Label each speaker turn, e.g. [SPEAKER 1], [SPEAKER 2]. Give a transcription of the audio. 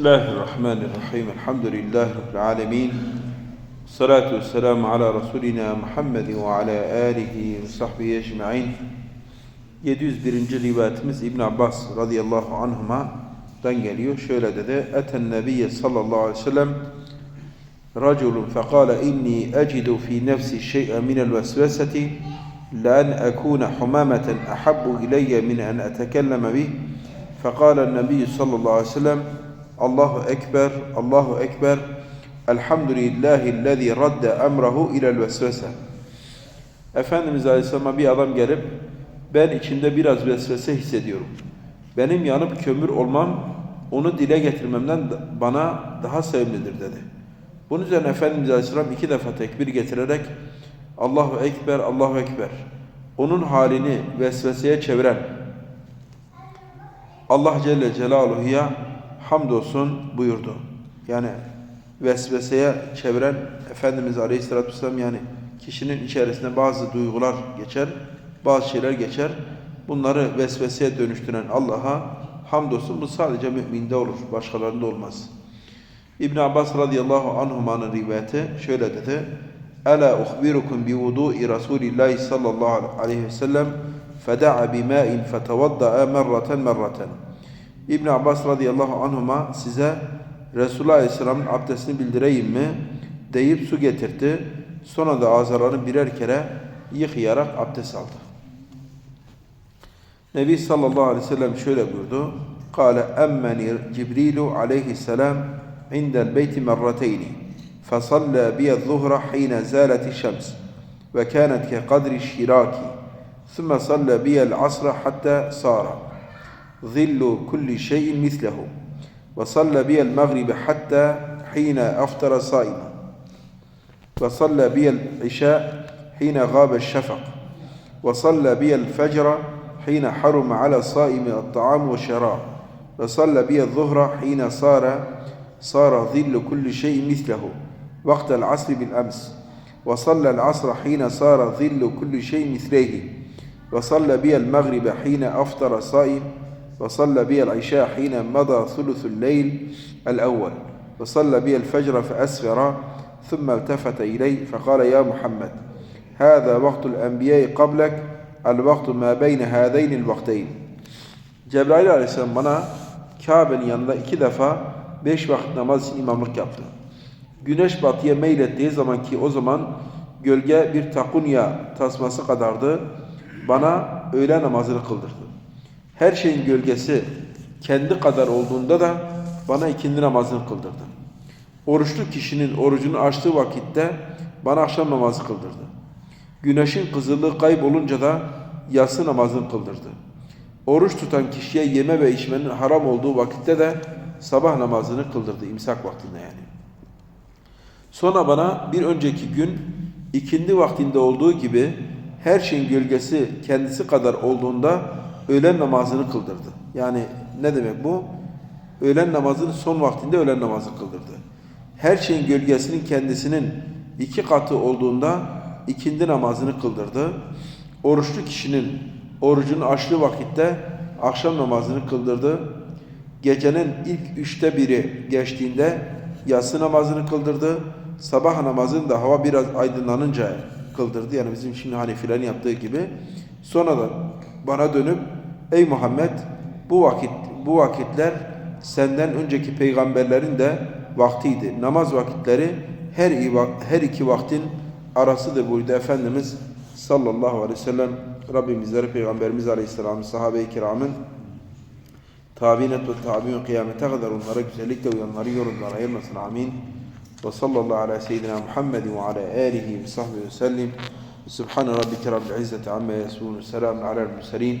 [SPEAKER 1] بسم الله الرحمن الرحيم الحمد لله رب العالمين الصلاة والسلام على رسولنا محمد وعلى آله وصحبه أجمعين 701. rivayetimiz İbn Abbas radıyallahu anhuma'dan geliyor. Şöyle dedi. Eten Nebiye sallallahu aleyhi ve sellem رجل فقال إني أجد في نفسي شيئا من الوسوسة لأن أكون حمامة أحب إلي من أن أتكلم به فقال النبي صلى الله عليه وسلم Allahu Ekber, Allahu Ekber, Elhamdülillahillezî radde emrahu ilel vesvese. Efendimiz Aleyhisselam'a bir adam gelip, ben içimde biraz vesvese hissediyorum. Benim yanıp kömür olmam, onu dile getirmemden bana daha sevimlidir dedi. Bunun üzerine Efendimiz Aleyhisselam iki defa tekbir getirerek, Allahu Ekber, Allahu Ekber, onun halini vesveseye çeviren, Allah Celle Celaluhu'ya hamdolsun buyurdu. Yani vesveseye çeviren Efendimiz Aleyhisselatü Vesselam yani kişinin içerisinde bazı duygular geçer, bazı şeyler geçer. Bunları vesveseye dönüştüren Allah'a hamdolsun bu sadece müminde olur, başkalarında olmaz. İbn Abbas radıyallahu anhuma'nın rivayeti şöyle dedi. Ela uhbirukum bi vudu'i Resulillahi sallallahu aleyhi ve sellem feda'a bima'in fetevadda'a merraten merraten. İbn Abbas radıyallahu anhuma size Resulullah aleyhisselamın abdestini bildireyim mi deyip su getirdi. Sonra da ağzalarını birer kere yıkayarak abdest aldı. Nebi sallallahu aleyhi ve sellem şöyle buyurdu. Kale emmeni Cibrilu aleyhisselam indel beyti merrateyni. فصلى بي الظهر حين زالت الشمس وكانت كقدر الشراك ثم صلى بي العصر حتى صار ظل كل شيء مثله وصلى بي المغرب حتى حين أفطر صائما. وصلى بي العشاء حين غاب الشفق. وصلى بي الفجر حين حرم على الصائم الطعام والشراب. وصلى بي الظهر حين صار صار ظل كل شيء مثله وقت العصر بالأمس. وصلى العصر حين صار ظل كل شيء مثليه. وصلى بي المغرب حين أفطر صائم وصلى بي العشاء حين مضى ثلث الليل الأول وصلى بي الفجر فأسفر ثم التفت إلي فقال يا محمد هذا وقت الأنبياء قبلك الوقت ما بين هذين الوقتين Cebrail Aleyhisselam bana Kabe'nin yanında iki defa beş vakit namaz için imamlık yaptı. Güneş batıya meylettiği zaman ki o zaman gölge bir takunya tasması kadardı. Bana öğle namazını kıldırdı. Her şeyin gölgesi kendi kadar olduğunda da bana ikindi namazını kıldırdı. Oruçlu kişinin orucunu açtığı vakitte bana akşam namazı kıldırdı. Güneşin kızıllığı kaybolunca da yatsı namazını kıldırdı. Oruç tutan kişiye yeme ve içmenin haram olduğu vakitte de sabah namazını kıldırdı imsak vaktinde yani. Sonra bana bir önceki gün ikindi vaktinde olduğu gibi her şeyin gölgesi kendisi kadar olduğunda öğlen namazını kıldırdı. Yani ne demek bu? Öğlen namazının son vaktinde öğlen namazı kıldırdı. Her şeyin gölgesinin kendisinin iki katı olduğunda ikindi namazını kıldırdı. Oruçlu kişinin orucunu açtığı vakitte akşam namazını kıldırdı. Gecenin ilk üçte biri geçtiğinde yatsı namazını kıldırdı. Sabah namazını da hava biraz aydınlanınca kıldırdı. Yani bizim şimdi Hanefilerin yaptığı gibi. Sonra da bana dönüp ey Muhammed bu vakit bu vakitler senden önceki peygamberlerin de vaktiydi. Namaz vakitleri her her iki vaktin arasıdır buyurdu Efendimiz sallallahu aleyhi ve sellem. Rabbimizleri Peygamberimiz Aleyhisselam'ın sahabe-i kiramın tabinet ve tabiun kıyamete kadar onlara güzellikle uyanları yorumlara ayırmasın. Amin. Ve sallallahu ala seyyidina Muhammed ve ala alihi ve sahbihi ve sellim. Subhane rabbike rabbil izzeti amme yasifun. Selamun alel murselin.